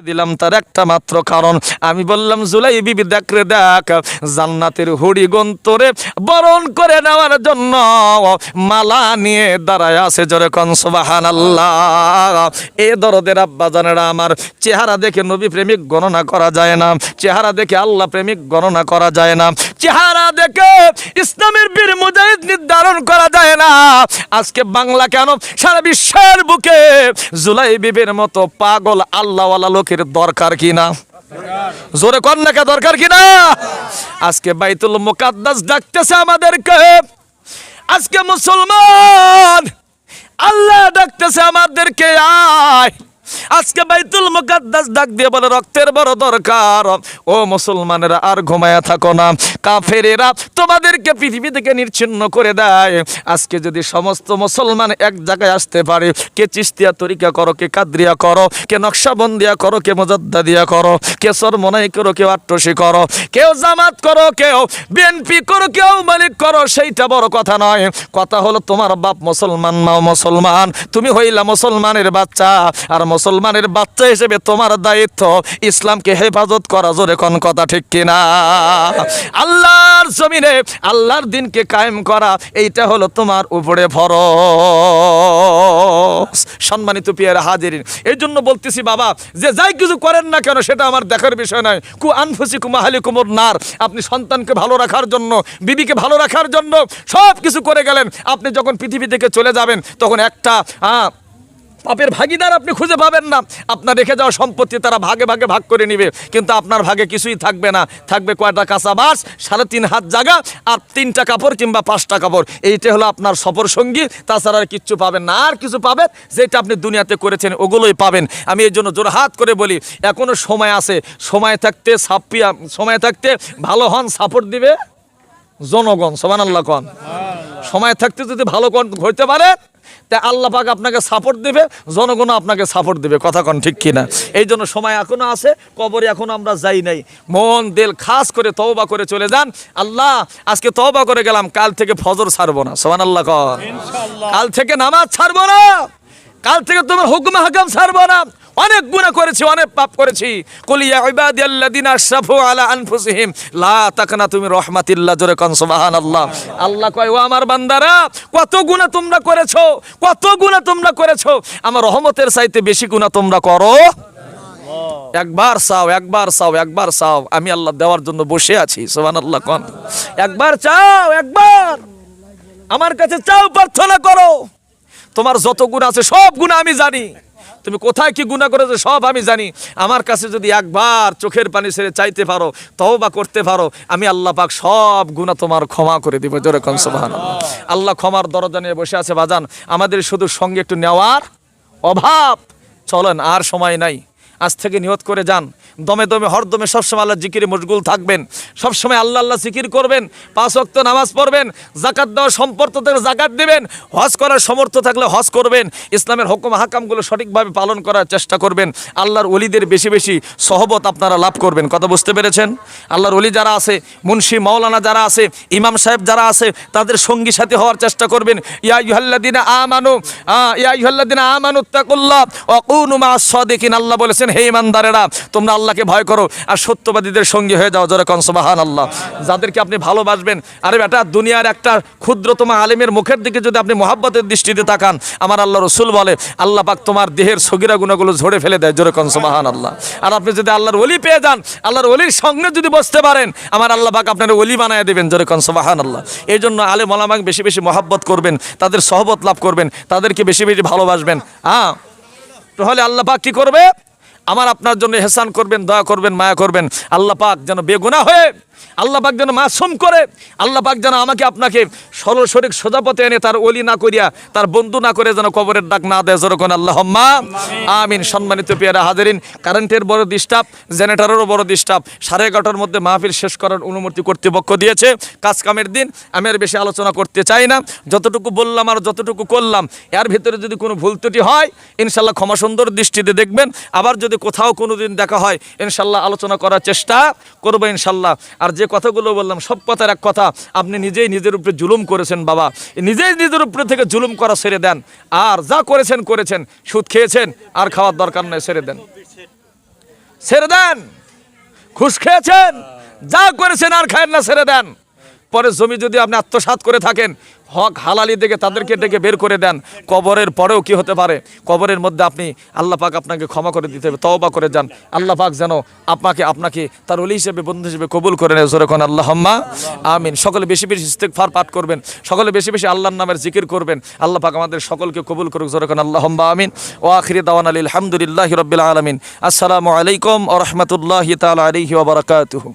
দিলাম তার একটা মাত্র কারণ। আমি বললাম, জুলাই বিবি দেখ রে দেখ, জান্নাতের হুড়ি গন্তরে বরণ করে নেওয়ার জন্য মালা নিয়ে দাঁড়ায় আছে জোরে কন সুবাহান আল্লাহ এ দরদের আব্বা জানেরা আমার, চেহারা দেখে নবী প্রেমিক গণনা করা যায় না, চেহারা দেখে আল্লাহ প্রেমিক গণনা করা যায় না, চেহারা দেখে মুজাহিদ নির্ধারণ করা যায় না। আজকে বাংলা কেন? সারা বিশ্বের বুকে জুলাই বিবির মতো পাগল আল্লাহওয়ালা লোকের দরকার কিনা জোরে কন্যাকে দরকার কিনা আজকে বাইতুল মুকাদ্দাস ডাকতেছে আমাদেরকে। আজকে মুসলমান আল্লাহ ডাকতেছে আমাদেরকে, আয়। আজকে বাইতুল মুকাদ্দাস ডাক দিয়ে বলে, রক্তের বড় দরকার। ও মুসলমানেরা, আর ঘুমায়া থাকো না। কাফেরেরা তোমাদেরকে পৃথিবী থেকে নির্ছিন্ন করে দেয়। আজকে যদি সমস্ত মুসলমান এক জায়গায় আসতে পারে, কে চিস্তিয়া তরিকা করো, কে কাদরিয়া করো, কে নকশাবন্দিয়া করো, কে মজাদ্দা দিয়া করো, কে সরমনাই করো কেউ আট্টসি করো, কেউ জামাত করো, কেউ বিএনপি করো, কেউ মালিক করো, সেইটা বড় কথা নয়। কথা হলো, তোমার বাপ মুসলমান, মাও মুসলমান। তুমি হইলা মুসলমানের বাচ্চা, আর মুসলমানের বাচ্চা হিসেবে তোমার দায়িত্ব ইসলামকে হেফাজত করা, জোরে কোন কথা ঠিক কিনা? আল্লাহর জমিনে আল্লাহর দিনকে কায়েম করা, এইটা হলো তোমার উপরে ফরজ সম্মানিত পিয়ার হাজিরিন এই জন্য বলতেছি বাবা, যে যাই কিছু করেন না কেন, সেটা আমার দেখার বিষয় নয়। কু আনফুসি কুমাহালি কুমোর নার, আপনি সন্তানকে ভালো রাখার জন্য, বিবিকে ভালো রাখার জন্য সব কিছু করে গেলেন। আপনি যখন পৃথিবী থেকে চলে যাবেন, তখন একটা হ্যাঁ পাপের ভাগিদার আপনি খুঁজে পাবেন না। আপনার রেখে যাওয়া সম্পত্তি তারা ভাগে ভাগে ভাগ করে নিবে। কিন্তু আপনার ভাগে কিছুই থাকবে না। থাকবে কয়টা কাঁচা বাস সাড়ে তিন হাত জায়গা আর তিনটা কাপড় কিংবা পাঁচটা কাপড়। এইটা হলো আপনার সফর সঙ্গী। তাছাড়া আর কিচ্ছু পাবেন না। আর কিছু পাবেন যেটা আপনি দুনিয়াতে করেছেন, ওগুলোই পাবেন। আমি এই জন্য জোরহাত করে বলি এখনও সময় আছে। সময় থাকতে সাপিয়া সময় থাকতে ভালো হন সাপোর্ট দিবে জনগণ। সমান আল্লাহ কন। সময় থাকতে যদি ভালো হইতে পারে তা আল্লাহ পাক আপনাকে সাপোর্ট দেবে জনগণ আপনাকে সাপোর্ট দেবে। কথা কন ঠিক কিনা? এই জন্য সময় এখনও আছে কবরে এখন আমরা যাই নাই। মন দিল খাস করে তওবা করে চলে যান। আল্লাহ আজকে তওবা করে গেলাম কাল থেকে ফজর ছাড়বো না। সমান আল্লাহ কন কাল থেকে নামাজ ছাড়বো না। কাল থেকে তোমার হুকুম হাকাম ছাড়বো না। অনেক গুনাহ করেছি, অনেক পাপ করেছি। কুলিয়া ইবাদিয়াল্লাযিনা আশরাফু আলা আনফুসিহিম, লা তাকনা তুমি রহমাতিল্লাহ, জোরে কোন সুবহানাল্লাহ। আল্লাহ কয়, ও আমার বান্দারা, কত গুনাহ তোমরা করেছ, কত গুনাহ তোমরা করেছ। আমার রহমতের চাইতে বেশি গুনাহ তোমরা করো। একবার চাও একবার চাও একবার চাও। আমি আল্লাহ দেওয়ার জন্য বসে আছি, সুবহানাল্লাহ কোন। একবার চাও, একবার। আমার কাছে চাও, প্রার্থনা করো। তোমার যত গুণ আছে, সব গুণ আমি জানি। তুমি কোথায় কি গুণা করেছ সব আমি জানি। আমার কাছে যদি একবার চোখের পানি সেরে চাইতে পারো, তওবা করতে পারো, আমি আল্লাহ পাক সব গুণা তোমার ক্ষমা করে দিব। যেরকম সোহান আল্লাহ ক্ষমার দরজা নিয়ে বসে আছে, বাজান। আমাদের শুধু সঙ্গে একটু নেওয়ার অভাব। চলেন, আর সময় নাই। আজ থেকে নিয়ত করে যান। দমে দমে হরদমে সবসময় আল্লাহ জিকিরে মশগুল থাকবেন। সবসময় আল্লাহ আল্লাহ জিকির করবেন পাঁচ ওয়াক্ত নামাজ পড়বেন জাকাত দেওয়ার সম্পর্ক থেকে জাকাত দিবেন হজ করার সমর্থ থাকলে হজ করবেন ইসলামের হুকুম হাকামগুলো সঠিকভাবে পালন করার চেষ্টা করবেন আল্লাহর অলিদের বেশি বেশি সহবত আপনারা লাভ করবেন। কথা বুঝতে পেরেছেন? আল্লাহর অলি যারা আছে মুন্সি মাওলানা যারা আছে ইমাম সাহেব যারা আছে তাদের সঙ্গী সাথী হওয়ার চেষ্টা করবেন। ইয়া ইউহাল্লাদিনা আমানু আহ, ইয়া ইউহাল্লাদিনা আমানু তাকুল্লাহ সাদিকিন আল্লাহ বলেছেন হে ইমানদারেরা, তোমরা আল্লাহকে ভয় করো আর সত্যবাদীদের সঙ্গী হয়ে যাও। জোরে কনসবাহান আল্লাহ যাদেরকে আপনি ভালোবাসবেন, আরে বেটা, দুনিয়ার একটা ক্ষুদ্রতম আলেমের মুখের দিকে যদি আপনি মহাব্বতের দৃষ্টিতে তাকান, আমার আল্লাহ রসুল বলে, আল্লাহ পাক তোমার দেহের সগিরা গুণাগুলো ঝরে ফেলে দেয়। জোরে কনসবাহান আল্লাহ আর আপনি যদি আল্লাহর অলি পেয়ে যান, আল্লাহর অলির সঙ্গে যদি বসতে পারেন, আমার আল্লাহ পাক আপনার অলি বানায় দেবেন, জোরে কনসবাহান আল্লাহ এই জন্য আলে মলামাক বেশি বেশি মহাব্বত করবেন, তাদের সহবত লাভ করবেন, তাদেরকে বেশি বেশি ভালোবাসবেন। হ্যাঁ তাহলে আল্লাহ পাক কি করবে? আমার আপনার জন্য হেসান করবেন, দয়া করবেন, মায়া করবেন। আল্লাহ পাক যেন বেগুনা হয়ে আল্লাহ পাক যেন মাসুম করে, আল্লাহ পাক যেন আমাকে আপনাকে সরল শরিক সোজাপথে এনে তার অলি না করিয়া, তার বন্ধু না করে যেন কবরের ডাক না দেয় যেরকম আল্লাহ আমিন। সম্মানিত পেয়ারা হাজারিন, কারেন্টের বড় ডিস্টার্ব জেনারেটারেরও বড় ডিস্টার্ব। সাড়ে এগারোটার মধ্যে মাহফিল শেষ করার অনুমতি কর্তৃপক্ষ দিয়েছে। কাজ কামের দিন, আমি আর বেশি আলোচনা করতে চাই না। যতটুকু বললাম আর যতটুকু করলাম, এর ভিতরে যদি কোনো ভুল ত্রুটি হয় ইনশাল্লাহ ক্ষমা সুন্দর দৃষ্টিতে দেখবেন। আবার যদি কোথাও কোনো দিন দেখা হয়, ইনশাল্লাহ আলোচনা করার চেষ্টা করব ইনশাল্লাহ। আর যে কথাগুলো বললাম, সব কথার এক কথা, আপনি নিজেই নিজের উপরে জুলুম করেছেন বাবা। নিজেই নিজের উপরে থেকে জুলুম করা ছেড়ে দেন। আর যা করেছেন করেছেন। সুদ খেয়েছেন, আর খাওয়ার দরকার নয় ছেড়ে দেন। ছেড়ে দেন। ঘুষ খেয়েছেন, যা করেছেন, আর খায়েন না, ছেড়ে দেন। পরে জমি যদি আপনি আত্মসাৎ করে থাকেন হক হালালি দেখে তাদেরকে ডেকে বের করে দেন। কবরের পরেও কি হতে পারে? কবরের মধ্যে আপনি আল্লাহ পাক আপনাকে ক্ষমা করে দিতে হবে তওবা করে যান। আল্লাহ পাক যেন আপনাকে আপনাকে তার অলি হিসেবে বন্ধু হিসেবে কবুল করে নেয়। জোরে কোন আল্লাহ আমিন। সকলে বেশি বেশি ইস্তেগফার পাঠ করবেন। সকলে বেশি বেশি আল্লাহর নামের জিকির করবেন। আল্লাহ পাক আমাদের সকলকে কবুল করুক। জোরে কোন আমিন। ও আখিরি দাওয়ান আলী আলহামদুলিল্লাহ রবিল আলমিন। আসসালামু আলাইকুম ও রহমতুল্লাহ তালা আলহি ওবরাকাতুহু